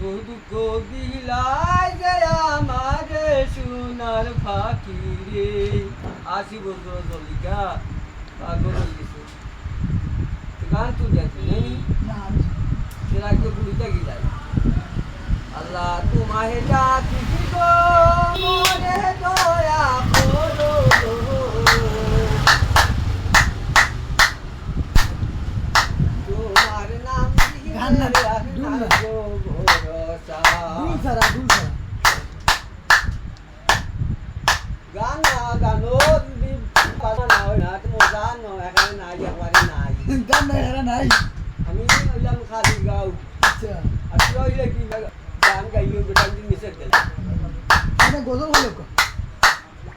দুঃখ দিলাই যে আমারে সোনার ফাঁকি রে। আশি বছর চলিকা পাগল হয়ে গেছে। তো গান তো দেখি নেই একটু বুড়িতে গিয়ে যায় আল্লাহ তোমাহে ডাকি গো মনে দয়া করো। তোমার নাম গান না, দিলে আর দুল না। ছাড়া গানা গানোর বি- বাজনা হয় না, গান নয়, এখানে নাই, একবারে নাই। গান নাই হেরা নাই। আমি হইলাম খালি গাও। আচ্ছা। আর তুই হইলে কি গান গাইও গোটা দিন নিষেধ দিলে মানে গজল হলো কো?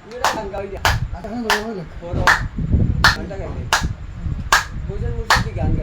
মেয়েরা গান গাই দিয়া আর এখন গজল হলো বড়। গানটা গাইলে। বুঝেন মুসিদি গান গাইতাম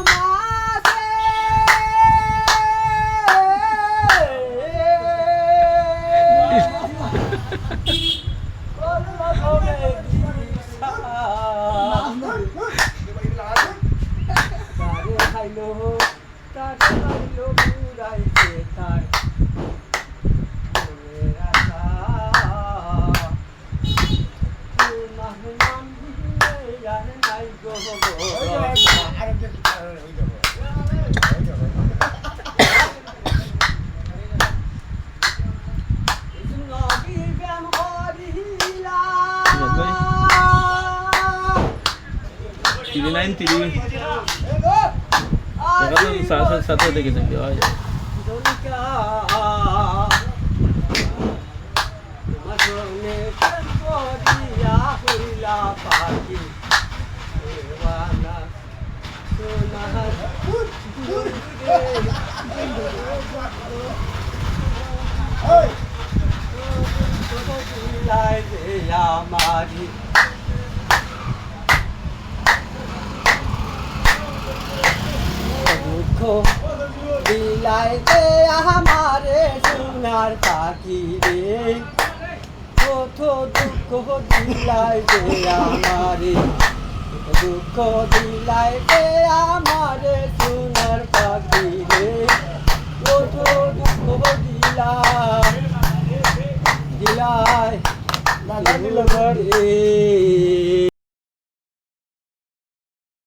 TV9, TV. দেখা তো সাথে সাথে দেখেছেন হয় দুর্গা। তোমার সঙ্গে প্রেম করিয়া হইলা পাখি। দেওয়ানা সোনার দিলাই রে আমারি দুঃখ দিলাই রে আমারে সোনার পাখি রে। কত দুঃখ দিলাই রে আমারে দুঃখ দিলাই রে আমারে সোনার পাখি রে। কত দুঃখ দিলাই দিলাই দিল